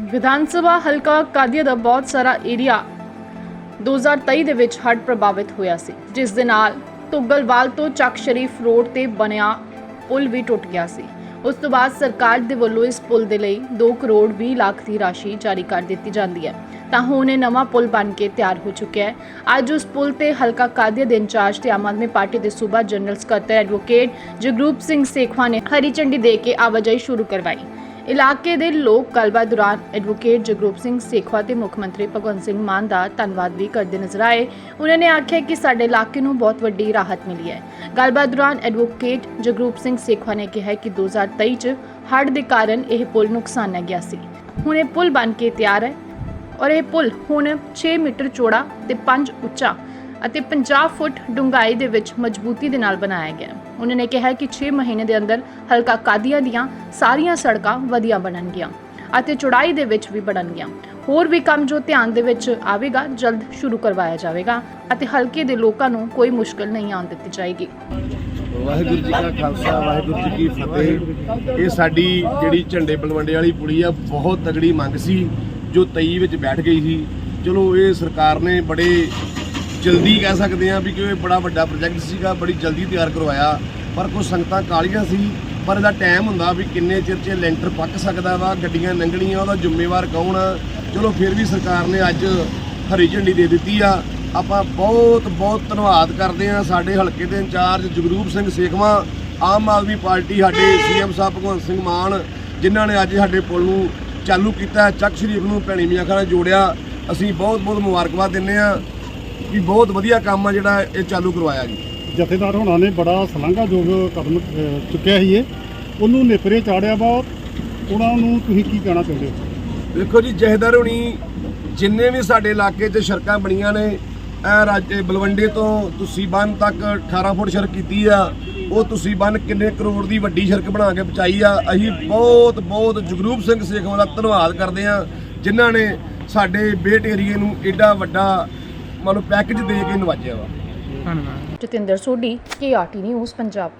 ਵਿਧਾਨ ਸਭਾ ਹਲਕਾ ਕਾਦੀਆ ਦਾ ਬਹੁਤ ਸਾਰਾ ਏਰੀਆ 2023 ਦੇ ਵਿੱਚ ਹੜ੍ਹ ਪ੍ਰਭਾਵਿਤ ਹੋਇਆ ਸੀ, ਜਿਸ ਦੇ ਨਾਲ ਤੁਗਲਵਾਲ ਤੋਂ ਚੱਕ ਸ਼ਰੀਫ ਰੋਡ ਤੇ ਬਣਿਆ ਪੁਲ ਵੀ ਟੁੱਟ ਗਿਆ ਸੀ। ਉਸ ਤੋਂ ਬਾਅਦ ਸਰਕਾਰ ਦੇ ਵੱਲੋਂ ਇਸ ਪੁਲ ਦੇ ਲਈ 2 ਕਰੋੜ 20 ਲੱਖ ਦੀ ਰਾਸ਼ੀ ਜਾਰੀ ਕਰ ਦਿੱਤੀ ਜਾਂਦੀ ਹੈ। ਤਾਂ ਹੁਣ ਇਹ ਨਵਾਂ ਪੁਲ ਬਣ ਕੇ ਤਿਆਰ ਹੋ ਚੁੱਕਿਆ ਹੈ। ਅੱਜ ਉਸ ਪੁਲ ਤੇ ਹਲਕਾ ਕਾਦੀਆ ਦੇ ਇੰਚਾਰਜ ਤੇ ਆਮ ਆਦਮੀ ਪਾਰਟੀ ਦੇ ਸੂਬਾ ਜਨਰਲ ਸਕੱਤਰ ਐਡਵੋਕੇਟ ਜਗਰੂਪ ਸਿੰਘ ਸੇਖਵਾ ਨੇ ਹਰੀ ਝੰਡੀ ਦੇ ਕੇ ਆਵਾਜਾਈ ਸ਼ੁਰੂ ਕਰਵਾਈ। ਇਲਾਕੇ ਦੇ ਲੋਕ ਗੱਲਬਾਤ ਦੌਰਾਨ ਐਡਵੋਕੇਟ ਜਗਰੂਪ ਸਿੰਘ ਸੇਖਵਾ ਤੇ ਮੁੱਖ ਮੰਤਰੀ ਭਗਵੰਤ ਸਿੰਘ ਮਾਨ ਦਾ ਧੰਨਵਾਦ ਵੀ ਕਰਦੇ ਨਜ਼ਰ ਆਏ। ਉਹਨਾਂ ਨੇ ਆਖਿਆ ਕਿ ਸਾਡੇ ਇਲਾਕੇ ਨੂੰ ਬਹੁਤ ਵੱਡੀ ਰਾਹਤ ਮਿਲੀ ਹੈ। ਗੱਲਬਾਤ ਦੌਰਾਨ ਐਡਵੋਕੇਟ ਜਗਰੂਪ ਸਿੰਘ ਸੇਖਵਾ ਨੇ ਕਿਹਾ ਕਿ 2023 ਚ ਹੜ੍ਹ ਦੇ ਕਾਰਨ ਇਹ ਪੁਲ ਨੁਕਸਾਨਿਆ ਗਿਆ ਸੀ। ਹੁਣ ਇਹ ਪੁਲ ਬਣ ਕੇ ਤਿਆਰ ਹੈ ਔਰ ਇਹ ਪੁਲ ਹੁਣ 6 ਮੀਟਰ ਚੌੜਾ ਤੇ 5 ਉੱਚਾ ਅਤੇ 50 ਫੁੱਟ ਡੂੰਘਾਈ ਦੇ ਵਿੱਚ ਮਜ਼ਬੂਤੀ ਦੇ ਨਾਲ ਬਣਾਇਆ ਗਿਆ। ਉਹਨਾਂ ਨੇ ਕਿਹਾ ਕਿ 6 ਮਹੀਨੇ ਦੇ ਅੰਦਰ ਹਲਕਾ ਕਾਦੀਆਂ ਦੀਆਂ ਸਾਰੀਆਂ ਸੜਕਾਂ ਵਧੀਆ ਬਣਨਗੀਆਂ ਅਤੇ ਚੌੜਾਈ ਦੇ ਵਿੱਚ ਵੀ ਬਣਨਗੀਆਂ। ਹੋਰ ਵੀ ਕੰਮ ਜੋ ਧਿਆਨ ਦੇ ਵਿੱਚ ਆਵੇਗਾ, ਜਲਦ ਸ਼ੁਰੂ ਕਰਵਾਇਆ ਜਾਵੇਗਾ ਅਤੇ ਹਲਕੇ ਦੇ ਲੋਕਾਂ ਨੂੰ ਕੋਈ ਮੁਸ਼ਕਲ ਨਹੀਂ ਆਉਣ ਦਿੱਤੀ ਜਾਏਗੀ। ਵਾਹਿਗੁਰੂ ਜੀ ਕਾ ਖਾਲਸਾ, ਵਾਹਿਗੁਰੂ ਜੀ ਕੀ ਫਤਿਹ। ਇਹ ਸਾਡੀ ਜਿਹੜੀ ਝੰਡੇ ਬਲਵੰਡੇ ਵਾਲੀ ਪੁਲੀ ਆ, ਬਹੁਤ ਤਗੜੀ ਮੰਗ ਸੀ, ਜੋ 23 ਵਿੱਚ ਬੈਠ ਗਈ ਸੀ। ਚਲੋ, ਇਹ ਸਰਕਾਰ ਨੇ ਬੜੇ ਜਲਦੀ ਕਹਿ ਸਕਦੇ ਆ ਵੀ ਕਿ ਇਹ ਬੜਾ ਵੱਡਾ ਪ੍ਰੋਜੈਕਟ ਸੀਗਾ, ਬੜੀ ਜਲਦੀ ਤਿਆਰ ਕਰਵਾਇਆ। ਪਰ ਕੁਝ ਸੰਗਤਾਂ ਕਾਲੀਆਂ ਸੀ, ਪਰ ਇਹਦਾ ਟਾਈਮ ਹੁੰਦਾ ਵੀ ਕਿੰਨੇ ਚਿਰ 'ਚ ਲੈਂਟਰ ਪੱਕ ਸਕਦਾ ਵਾ, ਗੱਡੀਆਂ ਲੰਘਣੀਆਂ, ਉਹਦਾ ਜ਼ਿੰਮੇਵਾਰ ਕੌਣ ਆ? ਚਲੋ ਫਿਰ ਵੀ ਸਰਕਾਰ ਨੇ ਅੱਜ ਹਰੀ ਝੰਡੀ ਦੇ ਦਿੱਤੀ ਆ। ਆਪਾਂ ਬਹੁਤ ਬਹੁਤ ਧੰਨਵਾਦ ਕਰਦੇ ਆ ਸਾਡੇ ਹਲਕੇ ਦੇ in charge Jagroop Singh Sekhwan, Aam Aadmi party ਸਾਡੇ ਸੀਐਮ ਸਾਹਿਬ ਭਗਵੰਤ ਸਿੰਘ ਮਾਨ, ਜਿਨ੍ਹਾਂ ਨੇ ਅੱਜ ਸਾਡੇ ਪੁਲ ਨੂੰ ਚਾਲੂ ਕੀਤਾ, ਚੱਕ ਸ਼ਰੀਫ ਨੂੰ ਭੈਣੀ ਮੀਆਂ ਖਾਨਾ ਜੋੜਿਆ। ਅਸੀਂ ਬਹੁਤ ਬਹੁਤ ਮੁਬਾਰਕਬਾਦ ਦਿੰਦੇ ਆ ਕਿ ਬਹੁਤ ਵਧੀਆ ਕੰਮ ਆ ਜਿਹੜਾ ਇਹ ਚਾਲੂ ਕਰਵਾਇਆ ਜੀ। ਜਥੇਦਾਰ ਹੋਣਾ ਨੇ ਬੜਾ ਸ਼ਲਾਘਾਯੋਗ ਕਦਮ ਅਹ, ਚੁੱਕਿਆ ਸੀ ਇਹ। ਉਹਨੂੰ ਨੇਪਰੇ ਚਾੜਿਆ ਵਾ। ਉਹਨਾਂ ਨੂੰ ਤੁਸੀਂ ਕੀ ਕਹਿਣਾ ਚਾਹੁੰਦੇ ਹੋ? ਵੇਖੋ ਜੀ ਜਹਦਰ ਹੁਣੀ ਜਿੰਨੇ ਵੀ ਸਾਡੇ ਇਲਾਕੇ 'ਚ ਸੜਕਾਂ ਬਣੀਆਂ ਨੇ ਇਹ ਰਾਜੇ ਬਲਵੰਡੇ ਤੋਂ ਤੁਸੀਂ ਬੰਨ ਤੱਕ 18 ਫੁੱਟ ਸੜਕ ਕੀਤੀ ਆ। ਉਹ ਤੁਸੀਂ ਬੰਨ ਕਿੰਨੇ ਕਰੋੜ ਦੀ ਵੱਡੀ ਸੜਕ ਬਣਾ ਕੇ ਪਹੁੰਚਾਈ ਆ। ਅਸੀਂ ਬਹੁਤ ਬਹੁਤ ਜਗਰੂਪ ਸਿੰਘ ਸੇਖਵਾਂ ਦਾ ਧੰਨਵਾਦ ਕਰਦੇ ਆ ਜਿਨ੍ਹਾਂ ਨੇ ਸਾਡੇ ਬੇਟ ਏਰੀਏ ਨੂੰ ਐਡਾ ਵੱਡਾ ਮਤਲਬ ਪੈਕੇਜ ਦੇ ਕੇ ਨਵਾਜਿਆ ਵਾ। Jatinder Sodhi KRT news Punjab.